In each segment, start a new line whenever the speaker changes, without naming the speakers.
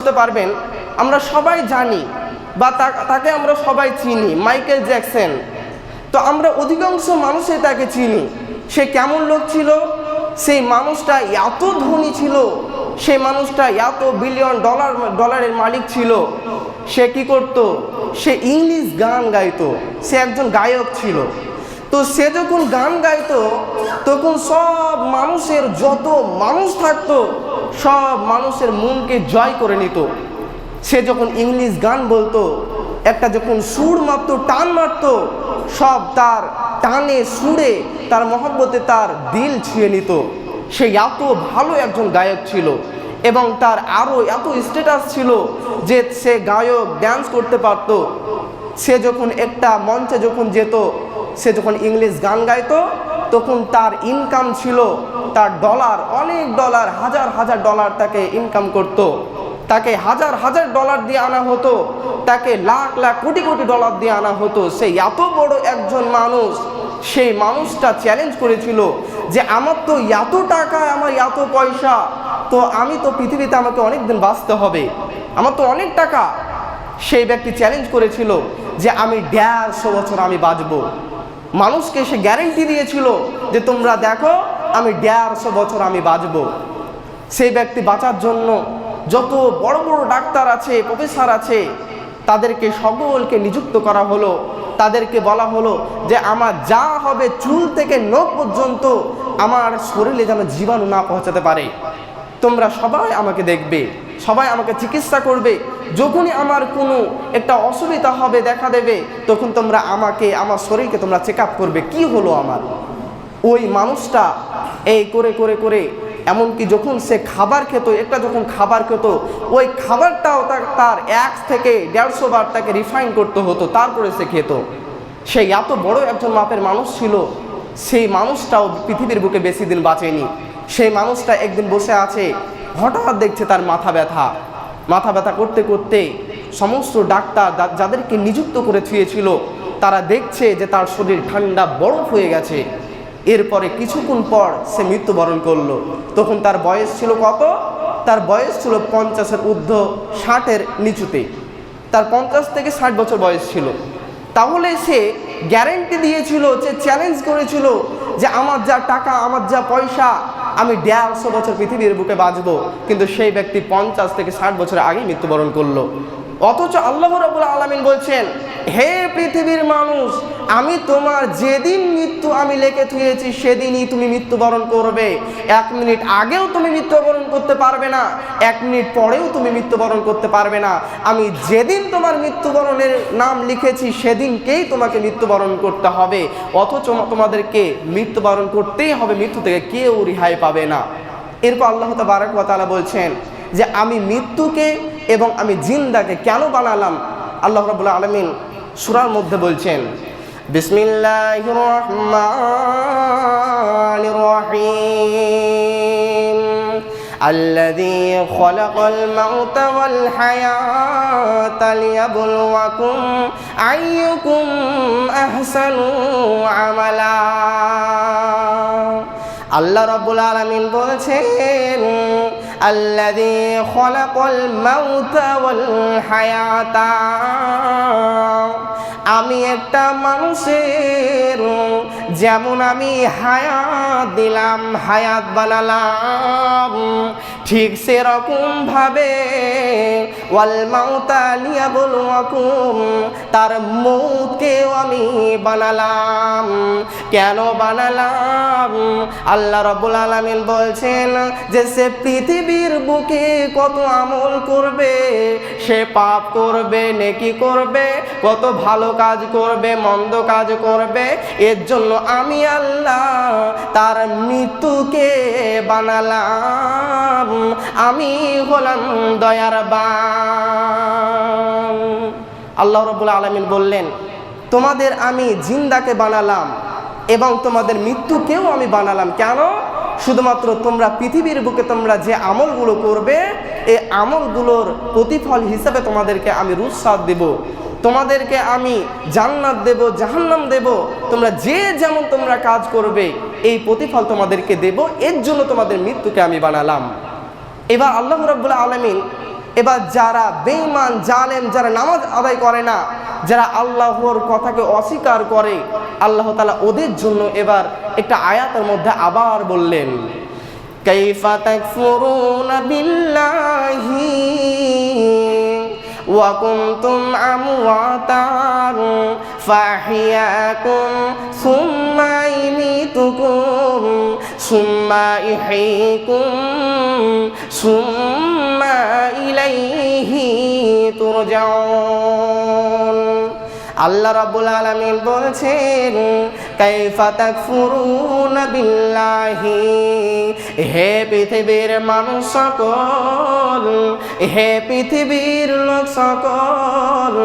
বুঝতে পারবেন, আমরা সবাই জানি বা তাকে আমরা সবাই চিনি, মাইকেল জ্যাকসন। তো আমরা অধিকাংশ মানুষই তাকে চিনি। সে কেমন লোক ছিল? সেই মানুষটা এত ধনী ছিল, সেই মানুষটা এত বিলিয়ন ডলার ডলারের মালিক ছিল। সে কি করত? সে ইংলিশ গান গাইতো। সে একজন গায়ক ছিল। তো সে যখন গান গাইতো, তখন সব মানুষের যত মানুষ থাকতো সব মানুষের মনকে জয় করে নিত। সে যখন ইংলিশ গান বলতো, একটা যখন সুর মারতো টান মারতো, সব তার টানে, সুরে তার মহব্বতে তার দিল ছুঁয়ে নিত। সে এত ভালো একজন গায়ক ছিল এবং তার আরও এত স্ট্যাটাস ছিল যে সে গায়ক ড্যান্স করতে পারতো। সে যখন একটা মঞ্চে যখন যেত, সে যখন ইংলিশ গান গাইতো, তখন তার ইনকাম ছিল তার ডলার, অনেক ডলার, হাজার হাজার ডলার তাকে ইনকাম করত। তাকে হাজার হাজার ডলার দিয়ে আনা হতো। তাকে লাখ লাখ কোটি কোটি ডলার দিয়ে আনা হতো। সে এত বড় একজন মানুষ, সেই মানুষটা চ্যালেঞ্জ করেছিল যে, আমার তো এত টাকা, আমার এত পয়সা, তো আমি তো পৃথিবীতে আমাকে অনেক দিন বাঁচতে হবে। আমার তো অনেক টাকা। সেই ব্যক্তি চ্যালেঞ্জ করেছিল যে, আমি দেড়শো বছর আমি বাঁচবো। মানুষকে সে গ্যারেন্টি দিয়েছিল যে, তোমরা দেখো আমি দেড়শো বছর আমি বাঁচবো। সেই ব্যক্তি বাঁচার জন্য যত বড় বড় ডাক্তার আছে, প্রফেসর আছে, তাদেরকে সকলকে নিযুক্ত করা হলো। তাদেরকে বলা হলো যে, আমার যা হবে চুল থেকে নখ পর্যন্ত আমার শরীরে যেন জীবাণু না পৌঁছাতে পারে। তোমরা সবাই আমাকে দেখবে, সবাই আমাকে চিকিৎসা করবে। যখনই আমার কোনো একটা অসুবিধা হবে, দেখা দেবে, তখন তোমরা আমাকে, আমার শরীরকে তোমরা চেক করবে। কি হলো আমার? ওই মানুষটা এই করে করে করে, এমনকি যখন সে খাবার খেত, একটা যখন খাবার খেত, ওই খাবারটাও তার এক থেকে দেড়শো বার তাকে রিফাইন করতে হতো, তারপরে সে খেত। সে এত বড় একজন মাপের মানুষ ছিল, সেই মানুষটাও পৃথিবীর বুকে বেশি দিন বাঁচেনি। সেই মানুষটা একদিন বসে আছে, হঠাৎ দেখছে তার মাথা ব্যথা। মাথা ব্যথা করতে করতে সমস্ত ডাক্তার যাদেরকে নিযুক্ত করে থুয়েছিল, তারা দেখছে যে তার শরীর ঠান্ডা বরফ হয়ে গেছে। এরপরে কিছুক্ষণ পর সে মৃত্যুবরণ করল। তখন তার বয়স ছিল কত? তার বয়স ছিল পঞ্চাশের ঊর্ধ্ব ষাটের নিচুতে। তার পঞ্চাশ থেকে ষাট বছর বয়স ছিল। তাহলে সে গ্যারেন্টি দিয়েছিল যে চ্যালেঞ্জ করেছিল যে আমার যা টাকা, আমার যা পয়সা, আমি দেড়শো বছর পৃথিবীর বুকে বাঁচব। কিন্তু সেই ব্যক্তি পঞ্চাশ থেকে ষাট বছর আগেই মৃত্যুবরণ করল। অথচ আল্লাহ রবুল আলমিন বলছেন, হে পৃথিবীর মানুষ, আমি তোমার যেদিন মৃত্যু আমি লেখে থুয়েছি, সেদিনই তুমি মৃত্যুবরণ করবে। এক মিনিট আগেও তুমি মৃত্যুবরণ করতে পারবে না, এক মিনিট পরেও তুমি মৃত্যুবরণ করতে পারবে না। আমি যেদিন তোমার মৃত্যুবরণের নাম লিখেছি, সেদিনকেই তোমাকে মৃত্যুবরণ করতে হবে। অথচ তোমাদেরকে মৃত্যুবরণ করতেই হবে, মৃত্যু থেকে কেউ রেহাই পাবে না। এরপর আল্লাহ তাবারক তাআলা বলছেন যে আমি মৃত্যুকে এবং আমি জিন্দাকে কেন বানালাম আল্লাহ রাবুল্লাহ আলমিন সুরার মধ্যে বলছেন বিসমিল্লাহ রহমান রহিম الذي خلق الموت والحياة ليبلوكم أيكم أحسن عملا আল্লাহ রাব্বুল আলামিন বলছেন আল্লাযী خلق الموت والحياة আমি একটা মানুষের যেমন আমি হায়াত দিলাম হায়াত বানালাম। ঠিক সেরকম ভাবে ওয়াল মাউতা লিয়াবলুয়াকুম, তার মৌতকেও আমি বানালাম। কেন বানালাম? আল্লাহ রব্বুল আলামিন বলছেন যে, সে পৃথিবীর বুকে কত আমল করবে, সে পাপ করবে, নেকি করবে, কত ভালো কাজ করবে, মন্দ কাজ করবে, এর জন্য আমি আল্লাহ তার মৃত্যুকে বানালাম। আমি হলাম দয়ার আল্লাহ রবুল আলমিন বললেন, তোমাদের আমি জিন্দাকে বানালাম এবং তোমাদের মৃত্যুকেও আমি বানালাম। কেন? শুধুমাত্র তোমরা পৃথিবীর বুকে তোমরা যে আমলগুলো করবে এই আমলগুলোর প্রতিফল হিসাবে তোমাদেরকে আমি রুৎসাদ দেব। তোমাদেরকে আমি জান্নাত দেব, জাহান্নাম দেব। তোমরা যে যেমন তোমরা কাজ করবে, এই প্রতিফল তোমাদেরকে দেব। এর জন্য তোমাদের মৃত্যুকে আমি বানালাম। এবার আল্লাহ রব্বুল আলমিন এবার যারা বেঈমান জালেম যারা নামাজ আদায় করে না যারা আল্লাহর কথাকে অস্বীকার করে আল্লাহ তাআলা ওদের জন্য এবার একটা আয়াতের মধ্যে আবার বললেন كيف تكفرون بالله وكنتم أمواتا فأحياكم ثم يميتكم ثم يحييكم ثم إليه ترجعون আল্লাহ রাব্বুল আলামিন বলছেন কাইফা তাকফুরুনা বিল্লাহি হে পৃথিবীর মানুষ সকল হে পৃথিবীর লোক সকল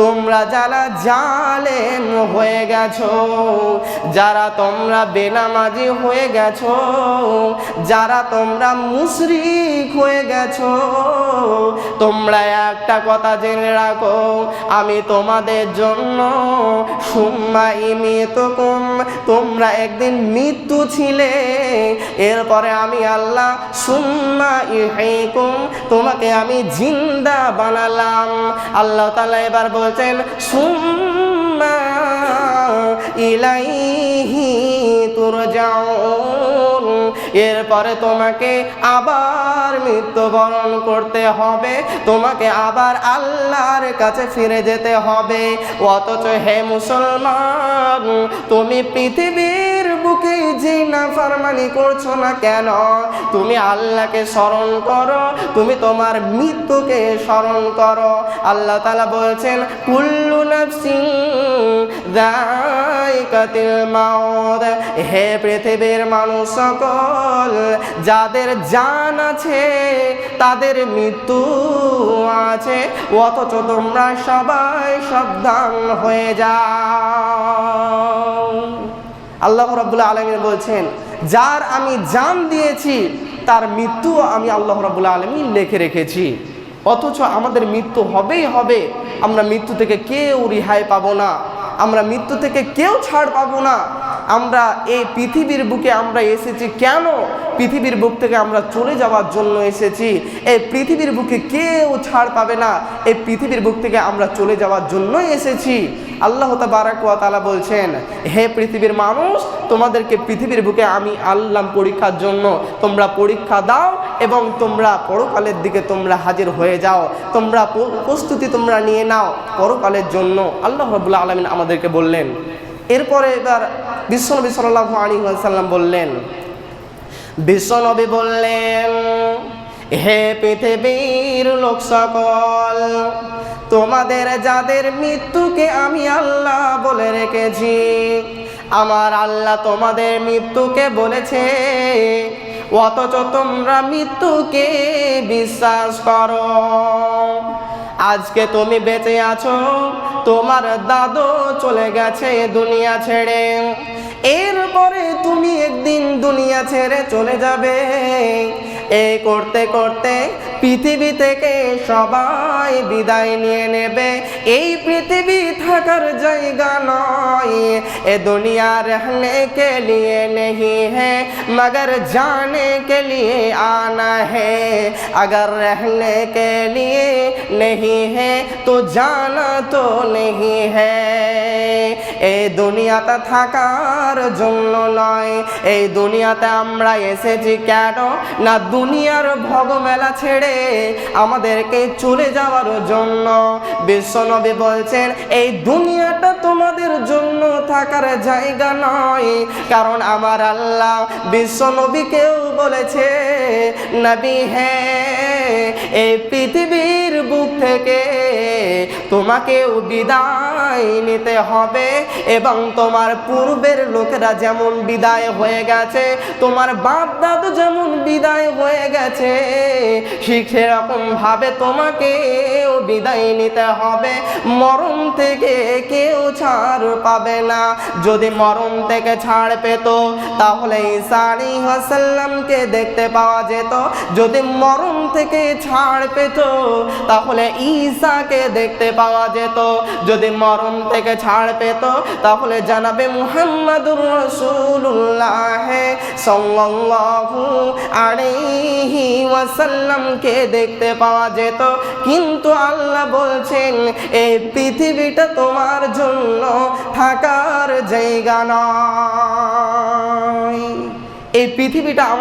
তোমরা যারা জালেম হয়ে গেছো, যারা তোমরা বেনামাজি হয়ে গেছো, যারা তোমরা মুশরিক হয়ে গেছো, তোমরা একটা কথা জেনে রাখো, আমি তোমাদের জন্য সুম্মা ইমিতুকুম, তোমরা একদিন মৃত্যু ছিলে, এরপরে আমি আল্লাহ সুম্মা ইহিকুম তোমাকে আমি জিন্দা বানালাম। আল্লাহ তাআলা এবার বলছেন সুম্মা ইলাইহি তুরজাউন। এরপরে তোমাকে আবার মৃত্যুবরণ করতে হবে। তোমাকে আবার আল্লাহর কাছে ফিরে যেতে হবে। অথচ হে মুসলমান, তুমি পৃথিবীর বুকে যে না ফারমানি করছ না কেন? তুমি আল্লাহকে স্মরণ করো, তুমি তোমার মৃত্যুকে স্মরণ করো। আল্লাহ তাআলা বলছেন, কুল্লু নাফসিন যায়কাতিল মাউত হে পৃথিবীর মানুষ সকল, যাদের জান আছে, তাদের মৃত্যু আছে। অথচ তোমরা সবাই সাবধান হয়ে যাও। আল্লাহ রাব্বুল আলমিন বলছেন, যার আমি জান দিয়েছি, তার মৃত্যু আমি আল্লাহ রাব্বুল আলমিন লিখে রেখেছি। অথচ আমাদের মৃত্যু হবেই হবে। আমরা মৃত্যু থেকে কেউ রেহাই পাবো না। আমরা মৃত্যু থেকে কেউ ছাড় পাবো না। আমরা এই পৃথিবীর বুকে আমরা এসেছি। কেন পৃথিবীর বুক থেকে আমরা চলে যাওয়ার জন্য এসেছি? এই পৃথিবীর বুকে কেউ ছাড় পাবে না। এই পৃথিবীর বুক থেকে আমরা চলে যাওয়ার জন্যই এসেছি। আল্লাহ তালা বলছেন, হে পৃথিবীর মানুষ, তোমাদেরকে পৃথিবীর বুকে আমি আল্লাহ পরীক্ষার জন্য। তোমরা পরীক্ষা দাও এবং তোমরা পরকালের দিকে তোমরা হাজির হয়ে যাও। তোমরা প্রস্তুতি তোমরা নিয়ে নাও পরকালের জন্য। আল্লাহ রবুল্লা আলমিন আমাদেরকে বললেন এরপরে এবার বিশ্বনবী সাল্লাহ আলী সাল্লাম বললেন বিশ্বনবী বললেন, হে পৃথিবীর লোক সকল, তোমাদের যাদের মৃত্যুকে আমি আল্লাহ বলে রেখেছি, আমার আল্লাহ তোমাদের মৃত্যুকে বলেছে, অথচ তোমরা মৃত্যুকে বিশ্বাস করো। আজকে তুমি বেঁচে আছো তোমার দাদু চলে গেছে দুনিয়া ছেড়ে। এরপরে তুমি একদিন দুনিয়া ছেড়ে চলে যাবে। এই করতে করতে পৃথিবী থেকে সবাই বিদায় নিয়ে নেবে। এই পৃথিবী থাকার জায়গা নয় এ দুনিয়া रहने के लिए नहीं है मगर जाने के लिए आना है अगर रहने के लिए नहीं है तो जाना तो नहीं है এই দুনিয়াতে থাকার জন্য নয় এই দুনিয়াতে আমরা এসেছি কেন না দুনিয়ার ভগমেলা ছেড়ে আমাদেরকে চলে যাওয়ার জন্য বিশ্বনবী বলছেন এই দুনিয়াটা তোমাদের জন্য থাকার জায়গা নয়। কারণ আমার আল্লাহ বিশ্ব বিশ্বনবীকেও বলেছে নবী হ্যাঁ। এই পৃথিবীর বুক থেকে তোমাকেও বিদায় নিতে হবে এবং তোমার পূর্বের লোকেরা যেমন বিদায় হয়ে গেছে, তোমার বাপ দাদু যেমন বিদায় হয়ে গেছে, ঠিক সেরকম ভাবে তোমাকেও বিদায় নিতে হবে। মরণ থেকে কেউ ছাড় পাবে না। যদি মরণ থেকে ছাড় পেত, তাহলে ঈসা আলাইহিসসালামকে দেখতে পাওয়া যেত। যদি মরণ থেকে ছাড় পেত তাহলে ঈসাকে দেখতে পাওয়া যেত। যদি মরণ থেকে ছাড় পেত, তাহলে জানাবে মুহাম্মাদুর রসুল্লাহ সাল্লাল্লাহু আলাইহি ওয়াসাল্লামকে দেখতে পাওয়া যেত। কিন্তু আল্লাহ বলছেন, এই পৃথিবীটা তোমার জন্য থাকার জায়গা নয়। এই পৃথিবীটা আমার